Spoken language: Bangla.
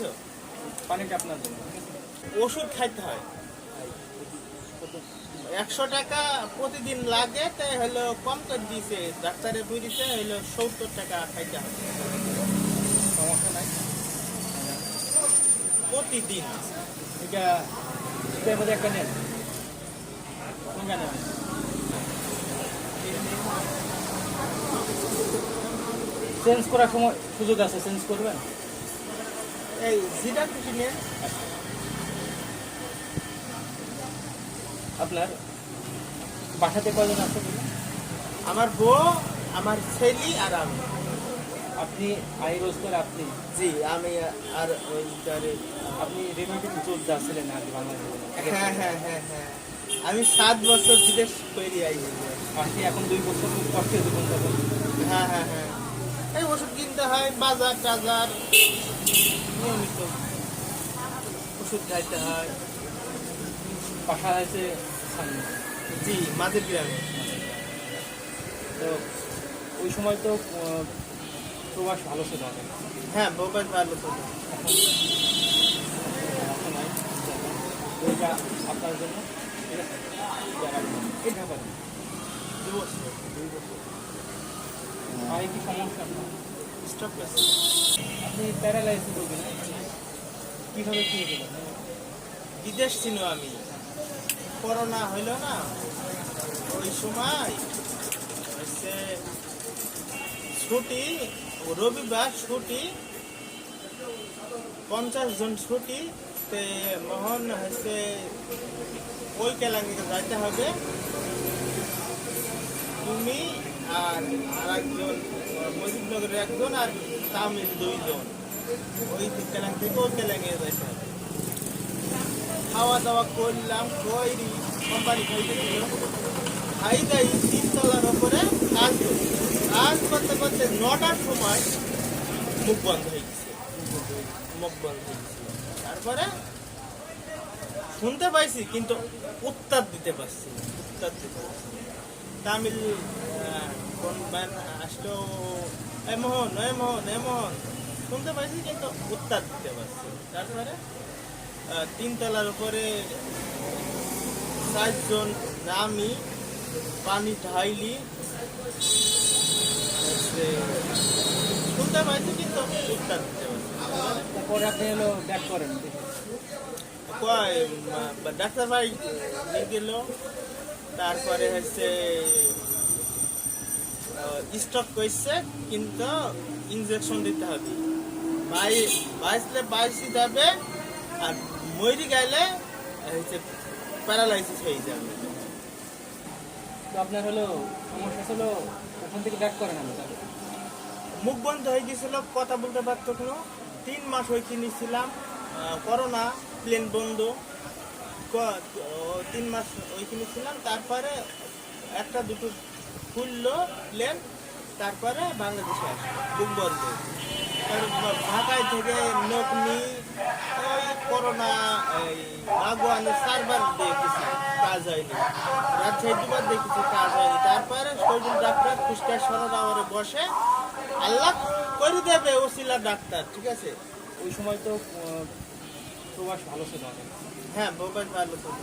বুঝছ? পানিটা আপনার জন্য। ওষুধ খাইতে হয়। একশো টাকা প্রতিদিন লাগে তাই হলো কম করে দিয়েছে। ডাক্তারে বুঝিছে হলো সত্তর টাকা খাইতে হবে সমস্যা নাই। প্রতিদিন। এটা এটার একটা নেন। নেন চেঞ্জ করার সময় সুযোগ আছে, চেঞ্জ করবেন? এই খুশি নিয়ে আপনার বাসাতে কয়জন আছে আমার বউ আমার ছেলে আর আমি। আপনি আই রোজগার আপনি? জি আমি আর ওই যারে আপনি রেমিটেন্স যোদ্ধা ছিলেন আগে বাংলাদেশে। হ্যাঁ হ্যাঁ হ্যাঁ হ্যাঁ। আমি সাত বছর বিদেশ করে আইছি আপনি এখন দুই বছর খুব কষ্টে জীবন যাপন হ্যাঁ হ্যাঁ হ্যাঁ। এই ওষুধ কিনতে হয় বাজার টাজার। নিয়মিত ওষুধ খাইতে হয়। হয়েছে সামনে জি মাঝের গ্রামে। তো ওই সময় তো প্রবাস ভালো ছিল হ্যাঁ বোবাই ভালো এটা আপনার জন্য আছে? এটা দুই বছর। কি সমস্যা? স্টপ করছে আপনি প্যারালাইজ করবেন কীভাবে কী হলো? বিদেশ ছিল আমি। করোনা হইল না। ওই সময় হচ্ছে ছুটি রবিবার ছুটি। পঞ্চাশ জন ছুটি। তে মোহন হচ্ছে ওই কেলাঙ্গিতে যাইতে হবে। তুমি আর আরেকজন মজিদনগরের একজন আর তামিল দুইজন। ওই কেলাং থেকে ওই কেলাঙ্গে যাইতে খাওয়া দাওয়া করলাম কইরি কোম্পানি খাইতে দিল খাই দাই তিনতলার ওপরে কাজ করি কাজ করতে করতে নটার সময় মুখ বন্ধ হয়ে গেছে। মুখ বন্ধ হয়ে গেছে। তারপরে শুনতে পাইছি কিন্তু উত্তর দিতে পারছি না, উত্তর দিতে পারছি তামিল কোন আসলো এ মোহন এ মোহন এ মোহন শুনতে পাইছি কিন্তু উত্তর দিতে পারছি তারপরে তিনতলার উপরে চারজন নামি পানি ঢাইলি শুনতে পাইছি কিন্তু উত্তর দিতে পারছি। তারপরে আপনি হলো ব্যাক করেন ডাক্তার ভাই গেল তারপরে হচ্ছে স্টক করছে কিন্তু ইনজেকশন দিতে হবে। বাই বাইসলে বাইশই যাবে আর মরি গেলে হচ্ছে প্যারালাইসিস হয়ে যাবে। তো আপনার হলো সমস্যা ছিল ওখান থেকে ব্যাক করেন আমি তাহলে মুখ বন্ধ হয়ে গেছিল কথা বলতে পারতো কোনো। তিন মাস ওইখানে ছিলাম আহ, করোনা প্লেন বন্ধ। তিন মাস ওইখানে ছিলাম তারপরে একটা দুটো খুললো প্লেন তারপরে বাংলাদেশে আসলো বুক বন্ধ ঢাকায় থেকে নকনি ওই করোনা এই বাগুয়ানি চারবার দেখেছি কাজ হয়নি। রাজশাহী দুবার দেখেছি কাজ হয়নি। তারপরে শহীদুল ডাক্তার কুষ্টিয়া সরদাওয়ারে বসে আল্লাহ করে দেবে ওসিলা ডাক্তার ঠিক আছে? ওই সময় তো প্রবাস ভালো ছিল। হ্যাঁ মোবাইল ভালো এখন